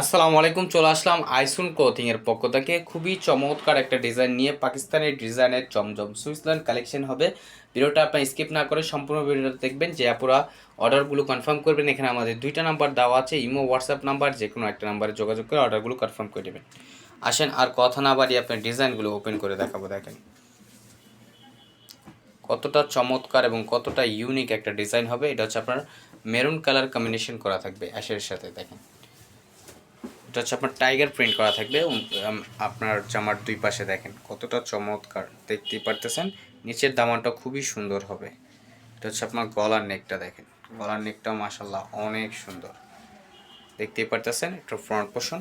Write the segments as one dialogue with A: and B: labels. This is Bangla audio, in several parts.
A: আসসালামু আলাইকুম, চলে আসলাম আইসুন ক্লোথিং এর পক্ষ থেকে। খুবই চমৎকার একটা ডিজাইন নিয়ে পাকিস্তানের ডিজাইনের চমচম সুইজারল্যান্ড কালেকশন হবে। ভিডিওটা আপনি স্কিপ না করে সম্পূর্ণ ভিডিওটা দেখবেন, যে আপুরা অর্ডারগুলো কনফার্ম করবেন। এখানে আমাদের দুইটা নাম্বার দেওয়া আছে, ইমো হোয়াটসঅ্যাপ নাম্বার যে কোনো একটা নাম্বারে যোগাযোগ করে অর্ডারগুলো কনফার্ম করে দেবেন আসেন, আর কথা না বাড়িয়ে আপনার ডিজাইনগুলো ওপেন করে দেখাবো, দেখেন। কতটা চমৎকার এবং কতটা ইউনিক একটা ডিজাইন হবে। এটা হচ্ছে আপনার মেরুন কালার কম্বিনেশন করা থাকবে অ্যাশের সাথে, দেখেন। এটা হচ্ছে আপনার টাইগার প্রিন্ট করা থাকবে। আপনার জামার দুই পাশে দেখেন কতটা চমৎকার। দেখতেই পারতেছেন, নিচের দামানটা খুবই সুন্দর হবে। এটা হচ্ছে আপনার গলার নেকটা দেখেন। গলার নেকটা মাসাল্লাহ অনেক সুন্দর। দেখতেই পারতেছেন, একটু ফ্রন্ট পোষণ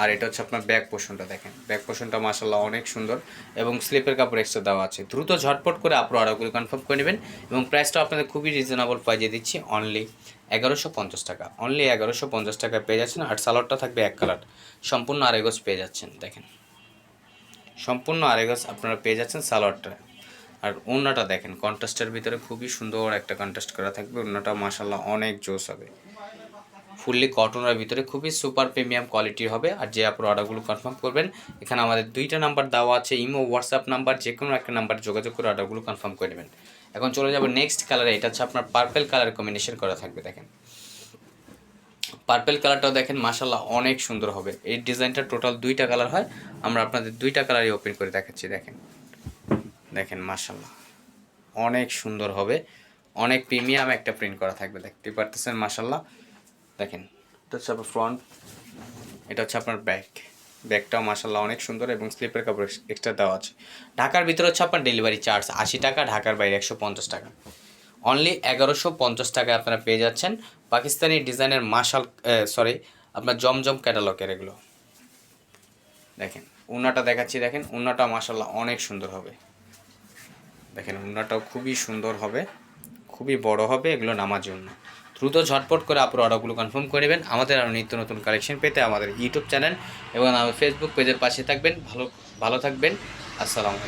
A: আর এটা হচ্ছে আপনার ব্যাক পোষণটা, দেখেন। ব্যাক পোষণটা মাসাল্লাহ অনেক সুন্দর এবং স্লিপের কাপড় এক্সট্রা দেওয়া আছে। দ্রুত ঝটপট করে আপনার অর্ডারগুলো কনফার্ম করে নেবেন এবং প্রাইসটা আপনাদের খুবই রিজনেবল প্রাইজে দিচ্ছি। অনলি এগারোশো পঞ্চাশ টাকা। অনলি এগারোশো পঞ্চাশ টাকা পেয়ে যাচ্ছেন আর সালোয়ারটা থাকবে এক কালার সম্পূর্ণ আরেগজ পেয়ে যাচ্ছেন, দেখেন। সম্পূর্ণ আরেগজ আপনারা পেয়ে যাচ্ছেন সালোয়ারটা। আর ওড়নাটা দেখেন কন্ট্রাস্টের ভিতরে খুবই সুন্দর একটা কন্ট্রাস্ট করা থাকবে। ওড়নাটা মাসাল্লাহ অনেক জোস হবে। ফুললি কটনের ভিতরে খুবই সুপার প্রিমিয়াম কোয়ালিটির হবে। আর যে আপনার অর্ডারগুলো কনফার্ম করবেন, এখানে আমাদের দুইটা নাম্বার দেওয়া আছে, ইমো হোয়াটসঅ্যাপ নাম্বার যে কোনো একটা নাম্বার যোগাযোগ করে অর্ডারগুলো কনফার্ম করে নেবেন। এখন চলে যাব নেক্সট কালারে এটা হচ্ছে আপনার পার্পেল কালার কম্বিনেশন করা থাকবে, দেখেন। পার্পেল কালারটাও দেখেন মাসাল্লাহ অনেক সুন্দর হবে। এই ডিজাইনটা টোটাল দুইটা কালার হয়, আমরা আপনাদের দুইটা কালারই ওপেন করে দেখাচ্ছি, দেখেন। দেখেন মাসাল্লাহ অনেক সুন্দর হবে, অনেক প্রিমিয়াম একটা প্রিন্ট করা থাকবে, দেখতে পারতেছেন মাসাল্লাহ দেখেন। এটা হচ্ছে আপনার ফ্রন্ট এটা হচ্ছে আপনার ব্যাক ব্যাগটাও মাসাল্লাহ অনেক সুন্দর এবং স্লিপের কাপড় এক্সট্রা দেওয়া আছে। ঢাকার ভিতরে হচ্ছে আপনার ডেলিভারি চার্জ আশি টাকা ঢাকার বাইরে একশো পঞ্চাশ টাকা। অনলি এগারোশো পঞ্চাশ টাকায় আপনারা পেয়ে যাচ্ছেন পাকিস্তানি ডিজাইনের মাশাল সরি আপনার জমজম ক্যাটালগের এগুলো। দেখেন উন্নাটা দেখাচ্ছি দেখেন উন্নাটা মাসাল্লাহ অনেক সুন্দর হবে। দেখেন উন্নাটাও খুবই সুন্দর হবে খুবই বড় হবে এগুলো নামার জন্য দ্রুত ঝটপট করে আপনার অর্ডারগুলো কনফার্ম করে নেবেন। আমাদের আরও নিত্য নতুন কালেকশন পেতে আমাদের ইউটিউব চ্যানেল এবং আমাদের ফেসবুক পেজের পাশে থাকবেন। ভালো ভালো থাকবেন। আসসালামু